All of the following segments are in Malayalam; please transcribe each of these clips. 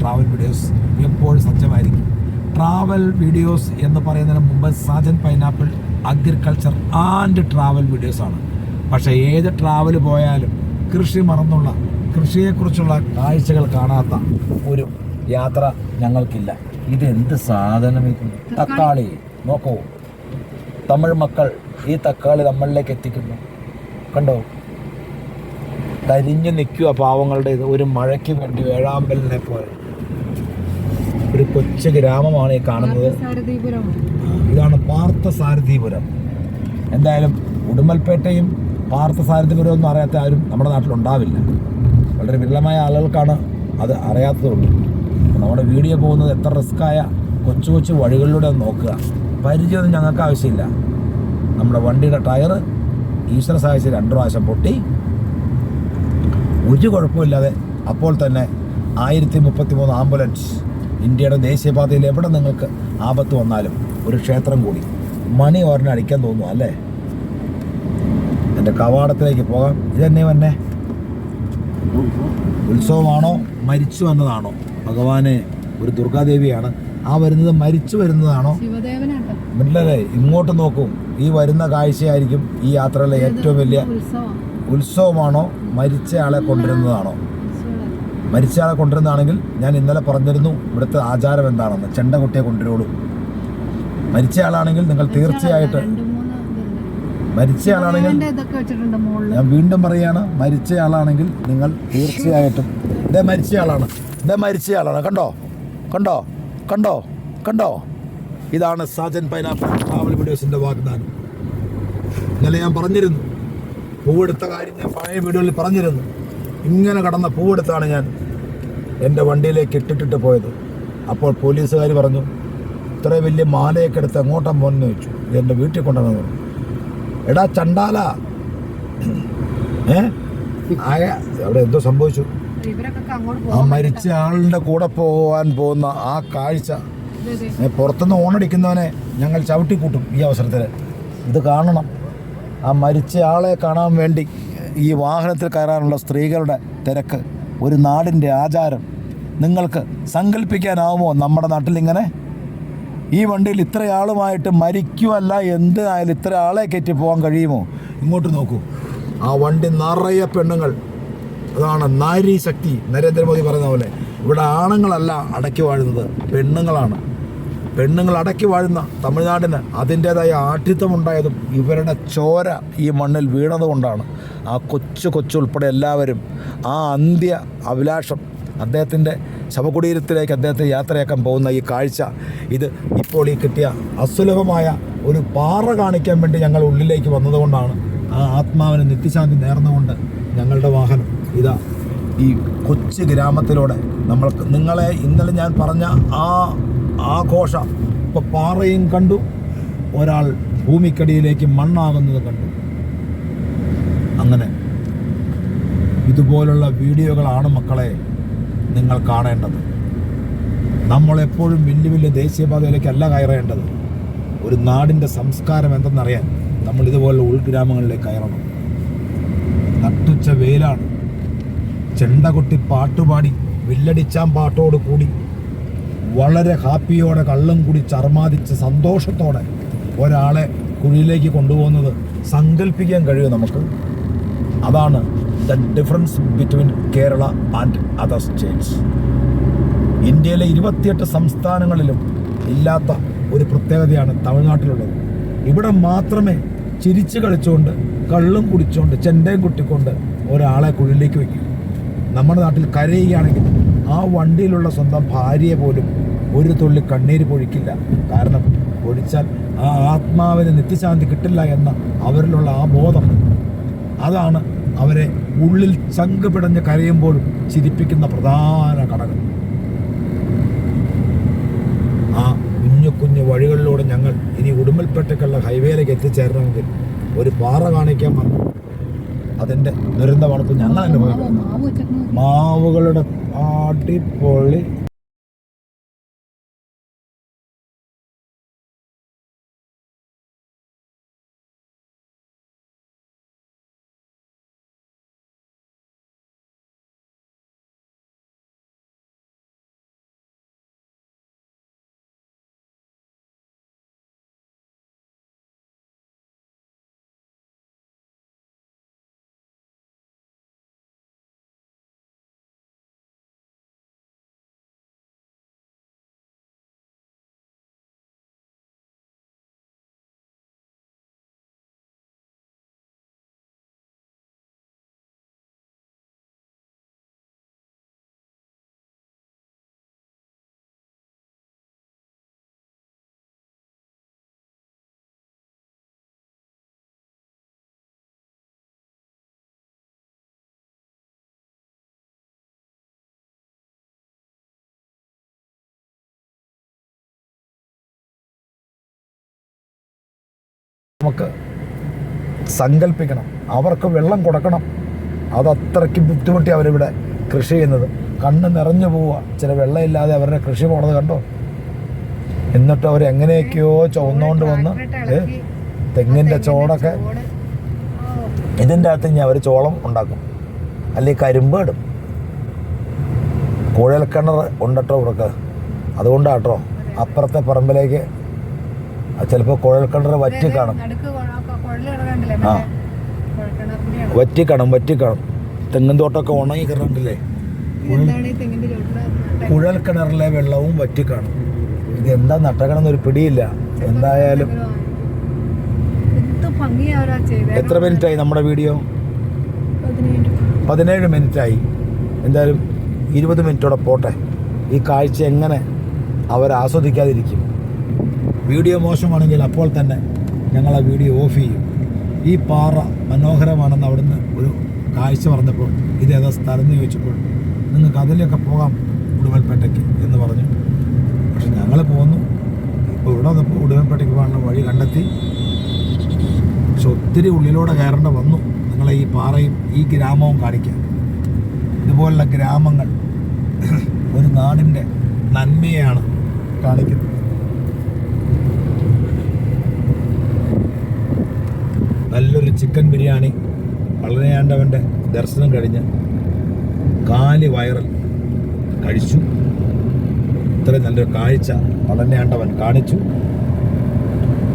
ട്രാവൽ വീഡിയോസ് എപ്പോഴും സജ്ജമായിരിക്കും. ട്രാവൽ വീഡിയോസ് എന്ന് പറയുന്നതിന് മുമ്പ് Sajan Pineapple Agriculture and Travel Videos ആണ്. പക്ഷേ ഏത് ട്രാവൽ പോയാലും കൃഷി മറന്നുള്ള കൃഷിയെക്കുറിച്ചുള്ള കാഴ്ചകൾ കാണാത്ത ഒരു യാത്ര ഞങ്ങൾക്കില്ല. ഇത് എന്ത് സാധനം തക്കാളി. നോക്കൂ. തമിഴ് മക്കൾ ഈ തക്കാളി നമ്മളിലേക്ക് എത്തിക്കുന്നു. കണ്ടോ? കരിഞ്ഞു നിൽക്കുക പാവങ്ങളുടെ ഇത്. ഒരു മഴയ്ക്ക് വേണ്ടി വേഴാമ്പലിനെ പോലെ. ഒരു കൊച്ചു ഗ്രാമമാണ് ഈ കാണുന്നത്. ഇതാണ് പാർത്ഥസാരഥിപുരം. എന്തായാലും ഉടുമൽപേട്ടയും പാർത്ഥസാരഥിപുരം ഒന്നും അറിയാത്ത ആരും നമ്മുടെ നാട്ടിലുണ്ടാവില്ല വളരെ വിരളമായ ആളുകൾക്കാണ് അത് അറിയാത്തതുള്ളൂ. നമ്മുടെ വീഡിയോ പോകുന്നത് എത്ര റിസ്ക്കായ കൊച്ചു കൊച്ചു വഴികളിലൂടെ നോക്കുക. പരിചയമൊന്നും ഞങ്ങൾക്ക് ആവശ്യമില്ല. നമ്മുടെ വണ്ടിയുടെ ടയർ ഈശ്വര സഹായിച്ച് രണ്ട് പ്രാവശ്യം പൊട്ടി. ഒരു കുഴപ്പമില്ലാതെ അപ്പോൾ തന്നെ ആയിരത്തി മുപ്പത്തി മൂന്ന് ആംബുലൻസ് ഇന്ത്യയുടെ ദേശീയപാതയിൽ എവിടെ നിങ്ങൾക്ക് ആപത്ത് വന്നാലും ഒരു ക്ഷേത്രം കൂടി. മണി ഓരനെ അടിക്കാൻ തോന്നും അല്ലേ? എന്റെ കവാടത്തിലേക്ക് പോകാം. ഇതെന്നെ വന്നെ. ഉത്സവമാണോ? മരിച്ചു വന്നതാണോ? ഭഗവാന് ഒരു ദുർഗാദേവിയാണ്. ആ വരുന്നത് മരിച്ചു വരുന്നതാണോ? മിണ്ടല്ലേ? ഇങ്ങോട്ട് നോക്കൂ. ഈ വരുന്ന കാഴ്ചയായിരിക്കും ഈ യാത്രയിലെ ഏറ്റവും വലിയ ഉത്സവം. ഉത്സവമാണോ? മരിച്ച ആളെ കൊണ്ടുവരുന്നതാണോ? മരിച്ച ആളെ കൊണ്ടുവരുന്നതാണെങ്കിൽ ഞാൻ ഇന്നലെ പറഞ്ഞിരുന്നു ഇവിടുത്തെ ആചാരം എന്താണെന്ന്. ചെണ്ട കുട്ടിയെ കൊണ്ടുവരുള്ളൂ. മരിച്ചയാളാണെങ്കിൽ നിങ്ങൾ തീർച്ചയായിട്ട് മരിച്ചയാളാണെങ്കിൽ ഞാൻ വീണ്ടും പറയാണ് മരിച്ചയാളാണെങ്കിൽ നിങ്ങൾ തീർച്ചയായിട്ടും ഇതേ മരിച്ചയാളാണ്. ഇതേ മരിച്ചയാളാണ്. കണ്ടോ? കണ്ടോ? കണ്ടോ? കണ്ടോ? ഇതാണ് സാജൻ പൈനാപ്പിൾ ട്രാവൽ വീഡിയോസിന്റെ വാഗ്ദാനം. ഇന്നലെ ഞാൻ പറഞ്ഞിരുന്നു. പൂവെടുത്ത കാര്യം ഞാൻ പഴയ വീഡിയോയിൽ പറഞ്ഞിരുന്നു. ഇങ്ങനെ കടന്ന പൂവെടുത്താണ് ഞാൻ എന്റെ വണ്ടിയിലേക്ക് ഇട്ടിട്ടിട്ട് പോയത്. അപ്പോൾ പോലീസുകാർ പറഞ്ഞു ഇത്ര വലിയ മാലയൊക്കെ എടുത്ത് എങ്ങോട്ടാ പോകണമെന്ന് ചോദിച്ചു. എന്റെ വീട്ടിൽ കൊണ്ടുവന്നു പറഞ്ഞു എടാ ചണ്ടാല. ഏ ആയ അവിടെ എന്തോ സംഭവിച്ചു. ആ മരിച്ച ആളുടെ കൂടെ പോകാൻ പോകുന്ന ആ കാഴ്ച. പുറത്തുനിന്ന് ഓണടിക്കുന്നവനെ ഞങ്ങൾ ചവിട്ടിക്കൂട്ടും ഈ അവസരത്തിൽ. ഇത് കാണണം. ആ മരിച്ച ആളെ കാണാൻ വേണ്ടി ഈ വാഹനത്തിൽ കയറാനുള്ള സ്ത്രീകളുടെ തിരക്ക് ഒരു നാടിന്റെ ആചാരം നിങ്ങൾക്ക് സങ്കല്പിക്കാനാവുമോ നമ്മുടെ നാട്ടിൽ ഇങ്ങനെ ഈ വണ്ടിയിൽ ഇത്ര ആളുമായിട്ട് മരിക്കുമല്ല എന്ത് ആയാലും ഇത്ര ആളെ കയറ്റി പോകാൻ കഴിയുമോ? ഇങ്ങോട്ട് നോക്കൂ. ആ വണ്ടി നിറയെ പെണ്ണുങ്ങൾ. അതാണ് നാരി ശക്തി നരേന്ദ്രമോദി പറയുന്ന പോലെ ഇവിടെ ആണുങ്ങളല്ല അടക്കി വാഴുന്നത് പെണ്ണുങ്ങളാണ്. പെണ്ണുങ്ങൾ അടക്കി വാഴുന്ന തമിഴ്നാടിന് അതിന്റേതായ ആഠിത്വമുണ്ടായതും ഇവരുടെ ചോര ഈ മണ്ണിൽ വീണതുകൊണ്ടാണ്. ആ കൊച്ചു കൊച്ചുൾപ്പെടെ എല്ലാവരും ആ അന്ത്യ അഭിലാഷം അദ്ദേഹത്തിന്റെ ശവകുടീരത്തിലേക്ക് അദ്ദേഹത്തെ യാത്രയാക്കാൻ പോകുന്ന ഈ കാഴ്ച ഇത് ഇപ്പോൾ ഈ കിട്ടിയ അസുലഭമായ ഒരു പാറ കാണിക്കാൻ വേണ്ടി ഞങ്ങൾ ഉള്ളിലേക്ക് വന്നതുകൊണ്ടാണ് ആ ആത്മാവിന് നിത്യശാന്തി നേർന്നുകൊണ്ട് ഞങ്ങളുടെ വാഹനം ഇതാ ഈ കൊച്ചു ഗ്രാമത്തിലൂടെ നമ്മൾ നിങ്ങളെ ഇന്നലെ ഞാൻ പറഞ്ഞ ആ ആഘോഷ. ഇപ്പോൾ പാറയും കണ്ടു. ഒരാൾ ഭൂമിക്കടിയിലേക്ക് മണ്ണാകുന്നത് കണ്ടു. അങ്ങനെ ഇതുപോലുള്ള വീഡിയോകളാണ് മക്കളെ നിങ്ങൾ കാണേണ്ടത്. നമ്മളെപ്പോഴും വലിയ വലിയ ദേശീയപാതയിലേക്കല്ല കയറേണ്ടത്. ഒരു നാടിന്റെ സംസ്കാരം എന്തെന്നറിയാൻ നമ്മൾ ഇതുപോലുള്ള ഉൾഗ്രാമങ്ങളിലേക്ക് കയറണം. നട്ടുച്ച വെയിലാണ് ചെണ്ട കൊട്ടി പാട്ടുപാടി വില്ലടിച്ചാൻ പാട്ടോട് കൂടി വളരെ ഹാപ്പിയോടെ കള്ളും കൂടി ചർമാദിച്ച് സന്തോഷത്തോടെ ഒരാളെ കുഴിയിലേക്ക് കൊണ്ടുപോകുന്നത് സങ്കല്പിക്കാൻ കഴിയും നമുക്ക്. അതാണ് the difference between Kerala and other states ഇന്ത്യയിലെ ഇരുപത്തിയെട്ട് സംസ്ഥാനങ്ങളിലും ഇല്ലാത്ത ഒരു പ്രത്യേകതയാണ് തമിഴ്നാട്ടിലുള്ളത്. ഇവിടെ മാത്രമേ ചിരിച്ചു കളിച്ചുകൊണ്ട് കള്ളും കുടിച്ചുകൊണ്ട് ചെണ്ടയും കുട്ടിക്കൊണ്ട് ഒരാളെ കുഴിയിലേക്ക് വയ്ക്കൂ. നമ്മുടെ നാട്ടിൽ കരയുകയാണെങ്കിൽ ആ വണ്ടിയിലുള്ള സ്വന്തം ഭാര്യയെ പോലും ഒരു തുള്ളി കണ്ണീര് പൊഴിക്കില്ല. കാരണം പൊഴിച്ചാൽ ആ ആത്മാവിന് നിത്യശാന്തി കിട്ടില്ല എന്ന അവരിലുള്ള ആ ബോധം. അതാണ് അവരെ ഉള്ളിൽ ചങ്ക് പിടഞ്ഞ് കരയുമ്പോൾ ചിരിപ്പിക്കുന്ന പ്രധാന ഘടകം. ആ കുഞ്ഞു കുഞ്ഞു വഴികളിലൂടെ ഞങ്ങൾ ഇനി ഉടുമ്പൽപേട്ടയ്ക്കുള്ള ഹൈവേയിലേക്ക് എത്തിച്ചേരണമെങ്കിൽ ഒരു പാറ കാണിക്കാൻ വന്നു. അതിന്റെ ദുരന്തമാണ് ഇപ്പോൾ ഞങ്ങൾ അനുഭവിക്കുന്നത്. മാവുകളുടെ അടിപൊളി നമുക്ക് സങ്കല്പിക്കണം അവർക്ക് വെള്ളം കൊടുക്കണം. അത് അത്രയ്ക്ക് ബുദ്ധിമുട്ടി അവരിവിടെ കൃഷി ചെയ്യുന്നത്. കണ്ണ് നിറഞ്ഞു പോവുക. ചില വെള്ളമില്ലാതെ അവരുടെ കൃഷി പോണത് കണ്ടോ? എന്നിട്ട് അവർ എങ്ങനെയൊക്കെയോ ചുവന്നുകൊണ്ട് വന്ന് തെങ്ങിന്റെ ചോടൊക്കെ ഇതിന്റെ അകത്ത് ഇനി അവർ ചോളം ഉണ്ടാക്കും. അല്ലെങ്കിൽ കരിമ്പ് ഇടും. കുഴൽക്കിണർ ഉണ്ടട്ടോ ഇവർക്ക്? അതുകൊണ്ടാട്ടോ അപ്പുറത്തെ പറമ്പിലേക്ക് ചിലപ്പോൾ കുഴൽക്കിണർ വറ്റി കാണും. ആ. വറ്റി കാണും വറ്റി കാണും. തെങ്ങിൻ തോട്ടമൊക്കെ ഉണങ്ങി കിടന്നില്ലേ കുഴൽക്കിണറിലെ വെള്ളവും വറ്റി കാണും. ഇത് എന്താ നട്ടകണമെന്നൊരു പിടിയില്ല. എന്തായാലും. എത്ര മിനിറ്റായി നമ്മുടെ വീഡിയോ? പതിനേഴ്. പതിനേഴ് മിനിറ്റായി. എന്തായാലും ഇരുപത് മിനിറ്റോടെ പോട്ടെ. ഈ കാഴ്ച എങ്ങനെ അവർ ആസ്വദിക്കാതിരിക്കും? വീഡിയോ മോശമാണെങ്കിൽ അപ്പോൾ തന്നെ ഞങ്ങൾ ആ വീഡിയോ ഓഫ് ചെയ്യും. ഈ പാറ മനോഹരമാണെന്ന് അവിടുന്ന് ഒരു കാഴ്ച പറഞ്ഞപ്പോൾ ഇത് ഏതാ സ്ഥലം എന്ന് ചോദിച്ചപ്പോൾ നിങ്ങൾക്ക് അതിലൊക്കെ പോകാം ഉടുമൽപ്പേട്ടയ്ക്ക് എന്ന് പറഞ്ഞു. പക്ഷെ ഞങ്ങൾ പോന്നു. ഇപ്പോൾ ഇവിടെ വന്നപ്പോൾ ഉടുമൽപ്പേട്ടയ്ക്ക് പോകാനുള്ള വഴി കണ്ടെത്തി. പക്ഷെ ഒത്തിരി ഉള്ളിലൂടെ കയറേണ്ട വന്നു. നിങ്ങളെ ഈ പാറയും ഈ ഗ്രാമവും കാണിക്കാൻ. ഇതുപോലുള്ള ഗ്രാമങ്ങൾ ഒരു നാടിന്റെ നന്മയാണ് കാണിക്കുന്നത്. വളരെയാണ്ടവന്റെ ദർശനം കഴിഞ്ഞ് കാലി വയറൽ കഴിച്ചു. ഇത്രയും നല്ലൊരു കാഴ്ച വളരെയാണ്ടവൻ കാണിച്ചു.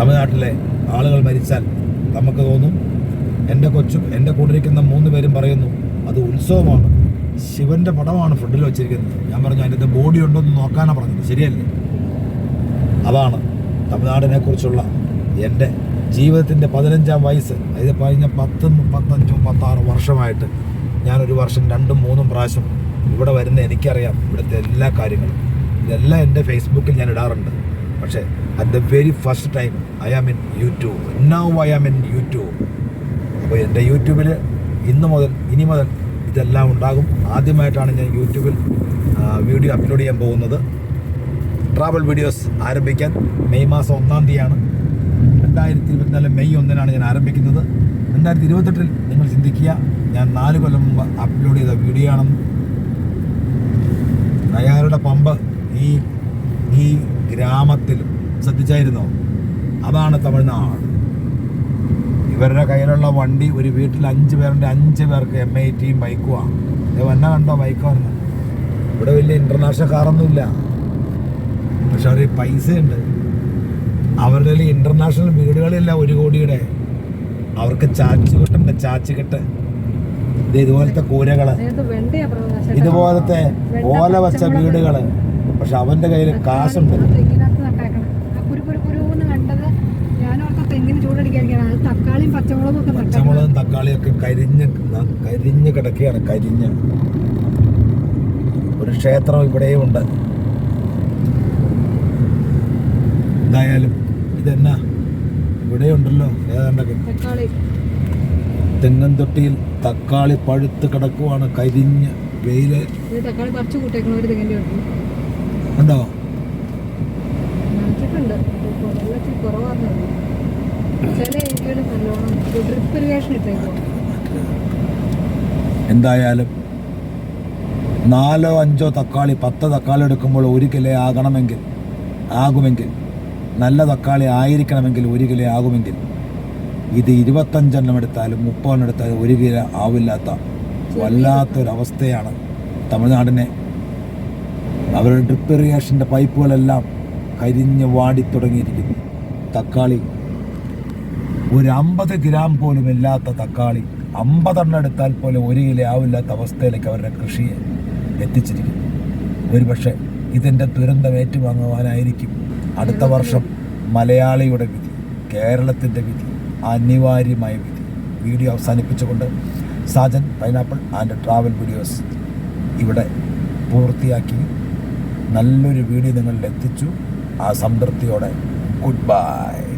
തമിഴ്നാട്ടിലെ ആളുകൾ മരിച്ചാൽ നമുക്ക് തോന്നും എന്റെ കൊച്ചും എന്റെ കൂടിരിക്കുന്ന മൂന്ന് പേരും പറയുന്നു അത് ഉത്സവമാണ്. ശിവന്റെ പടമാണ് ഫ്രണ്ടിൽ വെച്ചിരിക്കുന്നത്. ഞാൻ പറഞ്ഞു അതിന്റെ ബോഡി ഉണ്ടോ എന്ന് നോക്കാനാണ് പറഞ്ഞത്. ശരിയല്ലേ? അതാണ് തമിഴ്നാടിനെ കുറിച്ചുള്ള എന്റെ ജീവിതത്തിന്റെ പതിനഞ്ചാം വയസ്സ് അതായത് കഴിഞ്ഞ പത്ത് പത്തഞ്ചും പത്താറും വർഷമായിട്ട് ഞാനൊരു വർഷം രണ്ടും മൂന്നും പ്രാവശ്യം ഇവിടെ വരുന്ന എനിക്കറിയാം ഇവിടുത്തെ എല്ലാ കാര്യങ്ങളും. ഇതെല്ലാം എന്റെ ഫേസ്ബുക്കിൽ ഞാൻ ഇടാറുണ്ട്. പക്ഷേ at the very first time I am in YouTube now I am in YouTube അപ്പോൾ എന്റെ യൂട്യൂബിൽ ഇന്ന് മുതൽ ഇനി മുതൽ ഇതെല്ലാം ഉണ്ടാകും. ആദ്യമായിട്ടാണ് ഞാൻ യൂട്യൂബിൽ വീഡിയോ അപ്ലോഡ് ചെയ്യാൻ പോകുന്നത്. ട്രാവൽ വീഡിയോസ് ആരംഭിക്കാൻ മെയ് മാസം ഒന്നാം തീയതിയാണ്. രണ്ടായിരത്തി ഇരുപത്തിനാല് മെയ് ഒന്നിനാണ് ഞാൻ ആരംഭിക്കുന്നത്. രണ്ടായിരത്തി ഇരുപത്തെട്ടിൽ നിങ്ങൾ ചിന്തിക്കുക ഞാൻ നാല് കൊല്ലം മുമ്പ് അപ്ലോഡ് ചെയ്ത വീഡിയോ ആണെന്ന്. നയാറുടെ പമ്പ് ഈ ഈ ഗ്രാമത്തിൽ ശ്രദ്ധിച്ചായിരുന്നോ? അതാണ് തമിഴ്നാട്. ഇവരുടെ കയ്യിലുള്ള വണ്ടി ഒരു വീട്ടിൽ അഞ്ച് പേരുണ്ട്. അഞ്ച് പേർക്ക് എം ഐ ടിയും ബൈക്കുമാണ് വന്ന കണ്ടോ ബൈക്കുമാണ് ഇവിടെ വലിയ ഇന്റർനാഷണൽ കാറൊന്നുമില്ല പക്ഷെ അവർ പൈസയുണ്ട്. അവരുടെ ഇന്റർനാഷണൽ ഇന്റർനാഷണൽ വീടുകളില്ല ഒരു കോടിയുടെ. അവർക്ക് ചാച്ചുകെട്ടുണ്ട് ചാച്ചുകെട്ട് ഇത് ഇതുപോലത്തെ കൂരകൾ. ഇതുപോലത്തെ ഓല വച്ച വീടുകൾ. പക്ഷെ അവന്റെ കയ്യിൽ കാശുണ്ട്. പച്ചമുളകും തക്കാളിയും ഒക്കെ കരിഞ്ഞ് കരിഞ്ഞ് കിടക്കുകയാണ് കരിഞ്ഞ്. ഒരു ക്ഷേത്രം ഇവിടെയും ഉണ്ട്. എന്തായാലും ഇതെന്നാ? ഇവിടെ ഉണ്ടല്ലോ ഏതാണ്ടൊക്കെ. തക്കാളി. തെങ്ങൻ തൊട്ടിയിൽ തക്കാളി പഴുത്ത് കിടക്കുവാണ് കരിഞ്ഞ് വെയിൽ. ഉണ്ടോ? എന്തായാലും നാലോ അഞ്ചോ തക്കാളി പത്ത് തക്കാളി എടുക്കുമ്പോൾ ഒരു കിലോ ആകണമെങ്കിൽ ആകുമെങ്കിൽ നല്ല തക്കാളി ആയിരിക്കണമെങ്കിൽ ഒരു കിലോ ആകുമെങ്കിൽ ഇത് ഇരുപത്തഞ്ചെണ്ണം എടുത്താലും മുപ്പതെണ്ണം എടുത്താലും ഒരു കിലോ ആവില്ലാത്ത വല്ലാത്തൊരവസ്ഥയാണ് തമിഴ്നാടിനെ. അവരുടെ ഡ്രിപ്പ് ഇറിഗേഷന്റെ പൈപ്പുകളെല്ലാം കരിഞ്ഞ് വാടി തുടങ്ങിയിരിക്കുന്നു തക്കാളി ഒരു അമ്പത് ഗ്രാം പോലും ഇല്ലാത്ത തക്കാളി അമ്പതെണ്ണം എടുത്താൽ പോലും ഒരു കിലോ ആവില്ലാത്ത അവസ്ഥയിലേക്ക് അവരുടെ കൃഷിയെ എത്തിച്ചിരിക്കുന്നു. ഒരുപക്ഷെ ഇതിന്റെ ദുരന്തം ഏറ്റുവാങ്ങുവാനായിരിക്കും അടുത്ത വർഷം മലയാളിയുടെ വിധി കേരളത്തിന്റെ വിധി അനിവാര്യമായ വിധി. Video അവസാനിപ്പിച്ചുകൊണ്ട് Sajan Pineapple and Travel Videos ഇവിടെ പൂർത്തിയാക്കി. നല്ലൊരു വീഡിയോ നിങ്ങളിൽ എത്തിച്ചു. ആ സംതൃപ്തിയോടെ ഗുഡ് ബൈ.